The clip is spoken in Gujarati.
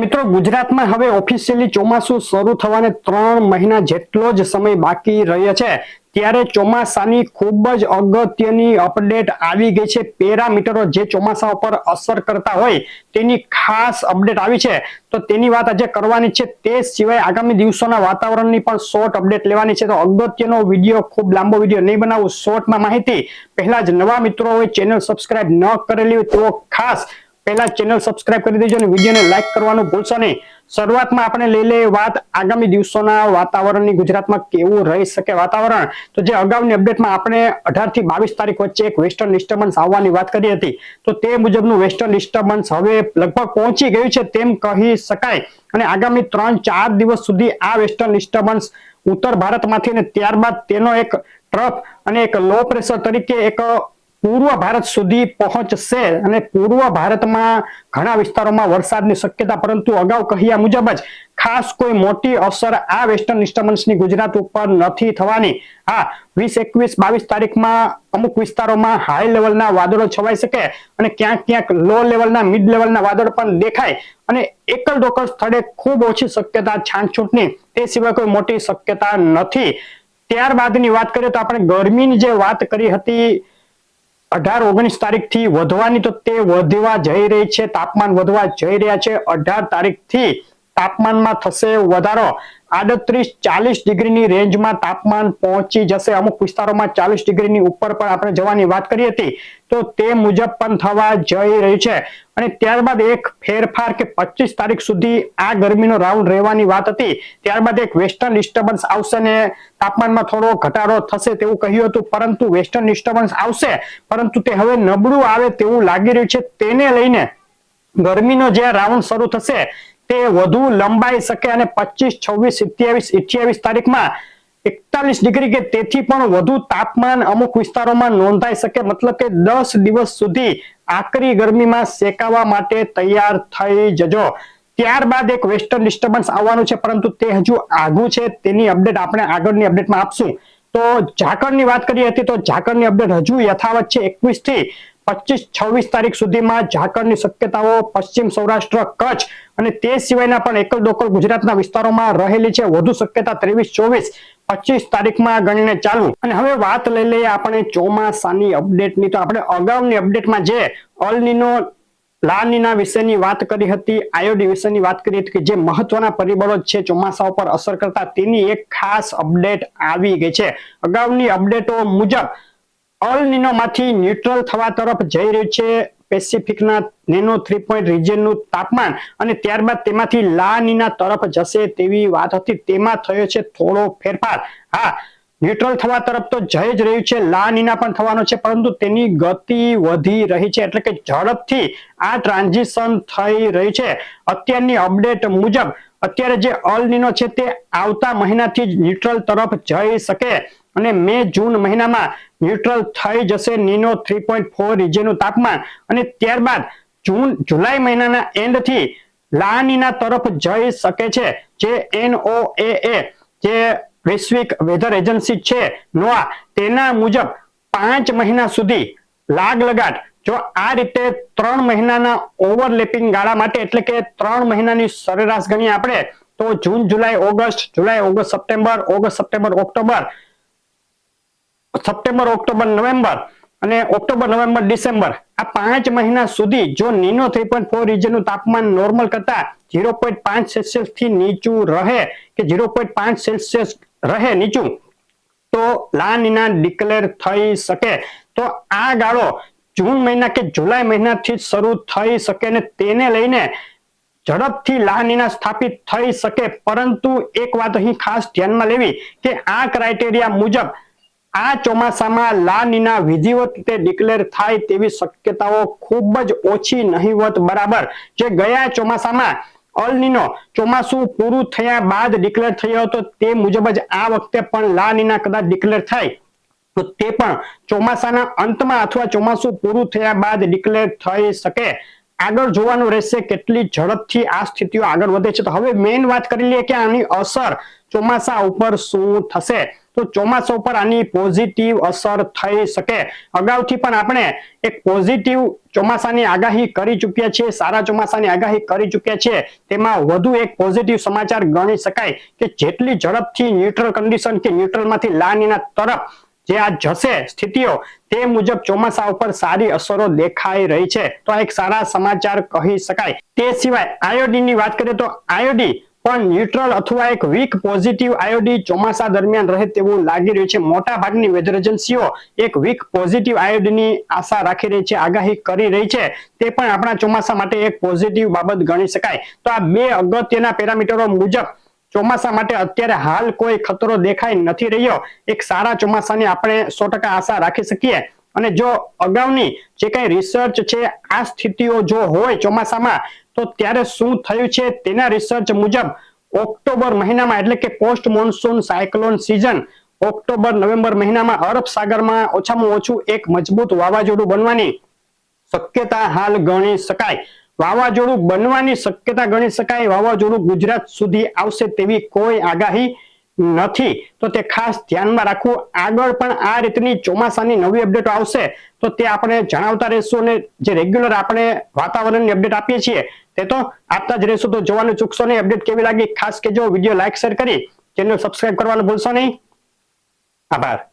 મિત્રો, ગુજરાતમાં હવે ઓફિશિયલી ચોમાસું શરૂ થવાને ત્રણ મહિના જેટલો જ સમય બાકી રહ્યો છે. ત્યારે ચોમાસાની ખૂબ જ અગત્યની અપડેટ આવી ગઈ છે. પેરામીટરો જે ચોમાસા ઉપર અસર કરતા હોય, તેની ખાસ અપડેટ આવી છે. તો તેની વાત આજે કરવાની છે. તે સિવાય આગામી દિવસોના વાતાવરણની પણ શોર્ટ અપડેટ લેવાની છે. તો અગત્યનો વીડિયો, ખૂબ લાંબો વીડિયો નહીં બનાવું શોર્ટમાં માહિતી. પહેલા જ નવા મિત્રો હોય ચેનલ સબસ્ક્રાઇબ ન કરેલી હોય, તો ખાસ પહેલા ચેનલ સબસ્ક્રાઇબ કરી દેજો અને વિડીયોને લાઈક કરવાનું ભૂલશો નહીં. શરૂઆતમાં આપણે લઈ લઈએ વાત આગામી દિવસોના વાતાવરણની. ગુજરાતમાં કેવું રહી શકે વાતાવરણ? તો જે અગાઉની અપડેટમાં આપણે અઢારથી બાવીસ તારીખ વચ્ચે એક વેસ્ટર્ન ડિસ્ટર્બન્સ આવવાની વાત કરી હતી. તો તે મુજબનું વેસ્ટર્ન ડિસ્ટર્બન્સ હવે લગભગ પહોંચી ગયું છે તેમ કહી શકાય. અને આગામી ત્રણ ચાર દિવસ સુધી આ વેસ્ટર્ન ડિસ્ટર્બન્સ ઉત્તર ભારતમાંથી અને ત્યારબાદ તેનો એક ટ્રફ અને એક લો પ્રેશર તરીકે એક પૂર્વ ભારત સુધી પહોંચશે અને પૂર્વ ભારતમાં ઘણા વિસ્તારોમાં વરસાદની શક્યતા, પરંતુ અગાઉ કહ્યા મુજબ જ ખાસ કોઈ મોટી અસર આ વેસ્ટર્ન ડિસ્ટર્બન્સની ગુજરાત ઉપર નથી થવાની. હા, વીસ એકવીસ બાવીસ તારીખમાં અમુક વિસ્તારોમાં હાઈ લેવલના વાદળો છવાઈ શકે અને ક્યાંક ક્યાંક લો લેવલના મિડ લેવલના વાદળ પણ દેખાય અને એકલ ડોકલ સ્થળે ખૂબ ઓછી શક્યતા છાંટછૂટની. તે સિવાય કોઈ મોટી શક્યતા નથી. ત્યારબાદની વાત કરીએ તો આપણે ગરમીની જે વાત કરી હતી અઢાર ઓગણીસ તારીખથી વધવાની તો તે વધવા જઈ રહી છે, તાપમાન વધવા જઈ રહ્યા છે. અઢાર તારીખથી તાપમાનમાં થશે વધારો. આડત્રીસ, ચાલીસ ડિગ્રીની રેન્જમાં તાપમાન પહોંચી જશે. અમુક વિસ્તારોમાં ચાલીસ ડિગ્રીની ઉપર પણ આપણે જવાની વાત કરી હતી. તો તે મુજબ પણ થવા જઈ રહ્યું છે. અને ત્યારબાદ એક ફેરફાર કે પચીસ તારીખ સુધી આ ગરમીનો રાઉન્ડ રહેવાની વાત હતી. ત્યારબાદ એક વેસ્ટર્ન ડિસ્ટર્બન્સ આવશે ને તાપમાનમાં થોડો ઘટાડો થશે તેવું કહ્યું હતું. પરંતુ વેસ્ટર્ન ડિસ્ટર્બન્સ આવશે. પરંતુ તે હવે નબળું આવે તેવું લાગી રહ્યું છે. તેને લઈને ગરમીનો જે રાઉન્ડ શરૂ થશે તે વધુ લંબાઈ શકે અને પચીસ, છવ્વીસ, સિત્યાવીસ, અઠ્યાવીસ તારીખમાં એકતાલીસ ડિગ્રી કે તેથી પણ વધુ તાપમાન અમુક વિસ્તારોમાં નોંધાઈ શકે. મતલબ કે દસ દિવસ સુધી આકરી ગરમીમાં શેકાવા માટે તૈયાર થઈ જજો. ત્યારબાદ એક વેસ્ટર્ન ડિસ્ટર્બન્સ આવવાનું છે, પરંતુ તે હજુ આગું છે. તેની અપડેટ આપણે આગળની અપડેટમાં આપશું. તો ઝાકળની વાત કરી હતી, તો ઝાકળની અપડેટ હજુ યથાવત છે. એકવીસથી પચીસ છવ્વીસ તારીખ સુધીમાં ઝાકળની શક્યતાઓ પશ્ચિમ સૌરાષ્ટ્ર, કચ્છ અને તે સિવાયના પણ એકલ દોકલ ગુજરાતના વિસ્તારોમાં રહેલી છે. વધુ શક્યતા ત્રેવીસ, ચોવીસ, પચીસ તારીખમાં ગણીને ચાલુ. અને હવે વાત લઈ લઈએ આપણે ચોમાસાની અપડેટની તો આપણે અગાઉની અપડેટમાં જે અલનીનો લાનીના વિશેની વાત કરી હતી, આયોડી વિશેની વાત કરી હતી કે જે મહત્વના પરિબળો છે ચોમાસા ઉપર અસર કરતા, તેની એક ખાસ અપડેટ આવી ગઈ છે. અગાઉની અપડેટો મુજબ અલમાંથી ન્યુટ્રલ થવા તરફ જઈ રહ્યું છે. પેસિફિકના નેનો થ્રી પોઈન્ટ રિજનનું તાપમાન અને ત્યારબાદ તેમાંથી લા નીના તરફ જશે તેવી વાત હતી. તેમાં થયો છે થોડો ફેરફાર. હા, ન્યુટ્રલ થવા તરફ તો જઈ જ રહ્યું છે. લા નીના પણ થવાનો છે, પરંતુ તેની ગતિ વધી રહી છે. એટલે કે ઝડપથી આ ટ્રાન્ઝિશન થઈ રહી છે. અત્યારની અપડેટ મુજબ અત્યારે જે અલ નીનો છે તે આવતા મહિનાથી જ ન્યુટ્રલ તરફ જઈ શકે અને મે જૂન મહિનામાં ન્યુટ્રલ થઈ જશે નીનો થ્રી પોઈન્ટ ફોર રિજનનું તાપમાન અને ત્યારબાદ જૂન, જુલાઈ મહિનાના એન્ડથી લાનીના તરફ જઈ શકે છે. જે એનઓએ જે વૈશ્વિક વેધર એજન્સી છે નોઆ તેના મુજબ પાંચ મહિના સુધી લાગ લગાટ જો આ રીતે ત્રણ મહિનાના ઓવરલેપિંગ ગાળા માટે, એટલે કે ત્રણ મહિનાની સરેરાશ ગણીએ આપણે, તો June, July, August July, August, September August, September, October September, October, November અને ઓક્ટોબર, નવેમ્બર, ડિસેમ્બર, આ પાંચ મહિના સુધી જો નીનો થ્રી પોઈન્ટ ફોર રિજનનું તાપમાન નોર્મલ કરતા ઝીરો પોઈન્ટ પાંચ સેલ્સિયસથી નીચું રહે, કે ઝીરો પોઈન્ટ પાંચ સેલ્સિયસ રહે નીચું, તો લા નીના ડિક્લેર થઈ શકે. તો આ ગાળો જૂન મહિના કે જુલાઈ મહિનાથી શરૂ થઈ શકે ને તેને લઈને ઝડપથી લાનીના સ્થાપિત થઈ શકે. પરંતુ એક વાત અહીં ખાસ ધ્યાનમાં લેવી કે આ ક્રાઇટેરિયા મુજબ આ ચોમાસામાં લાનીના વિધિવત રીતે ડિક્લેર થાય તેવી શક્યતાઓ ખૂબ જ ઓછી નહીવત બરાબર. જે ગયા ચોમાસામાં અલનીનો ચોમાસું પૂરું થયા બાદ ડિક્લેર થયો હતો તે મુજબ જ આ વખતે પણ લાનીના કદાચ ડિક્લેર થાય. તો તે પણ ચોમાસાના અંતમાં અથવા ચોમાસું પૂરું થયા બાદ ડિક્લેર થઈ શકે. આગળ જોવાનું રહેશે કેટલી ઝડપથી આ સ્થિતિઓ આગળ વધે છે. તો હવે મેઇન વાત કરી લઈએ કે આની અસર ચોમાસા ઉપર શું થશે? તો ચોમાસા ઉપર આની પોઝિટિવ અસર થઈ શકે. અગાઉથી પણ આપણે એક પોઝિટિવ ચોમાસાની આગાહી કરી ચૂક્યા છીએ, સારા ચોમાસાની આગાહી કરી ચૂક્યા છીએ. તેમાં વધુ એક પોઝિટિવ સમાચાર ગણી શકાય કે જેટલી ઝડપથી ન્યુટ્રલ કન્ડિશન કે ન્યુટ્રલમાંથી લાનીના તરફ જે આ જશે સ્થિતિઓ તે મુજબ ચોમાસા ઉપર સારી અસરો દેખાઈ રહી છે. તો આ એક સારા સમાચાર કહી શકાય. તે સિવાય આયોડીનની વાત કરીએ તો આયોડી પણ ન્યુટ્રલ અથવા એક વીક પોઝિટિવ આયોડી ચોમાસા દરમિયાન રહે તેવું લાગી રહ્યું છે. મોટા ભાગની વેધર એજન્સીઓ એક વીક પોઝિટિવ આયોડીની આશા રાખી રહી છે, આગાહી કરી રહી છે. તે પણ આપણા ચોમાસા માટે એક પોઝિટિવ બાબત ગણી શકાય. તો આ બે અગત્યના પેરામીટરો મુજબ ચોમાસા માટે અત્યારે હાલ કોઈ ખતરો દેખાઈ નથી રહ્યો. એક સારા ચોમાસાની આપણે સો આશા રાખી શકીએ. અને જો અગાઉની જે કઈ રિસર્ચ છે, આ સ્થિતિઓ જો હોય ચોમાસામાં, તો ત્યારે શું થયું છે તેના રિસર્ચ મુજબ ઓક્ટોબર મહિનામાં, એટલે કે post monsoon cyclone season October, November મહિનામાં અરબ સાગરમાં ઓછામાં ઓછું એક મજબૂત વાવાઝોડું બનવાની શક્યતા હાલ ગણી શકાય. વાવાઝોડું બનવાની શક્યતા ગણી શકાય. વાવાઝોડું ગુજરાત સુધી આવશે તેવી કોઈ આગાહી નથી. તો તે ખાસ ધ્યાનમાં રાખવું. આગળ પણ આ રીતની ચોમાસાની નવી અપડેટો આવશે તો તે આપણે જણાવતા રહેશું અને જે રેગ્યુલર આપણે વાતાવરણની અપડેટ આપીએ છીએ તે તો આપતા જ રહેશું. તો જોવાનું ચૂકશો નહીં. અપડેટ કેવી લાગી? ખાસ કે જો વીડિયો લાઈક, શેર કરી. ચેનલ સબસ્ક્રાઈબ કરવાનું ભૂલશો નહીં. આભાર.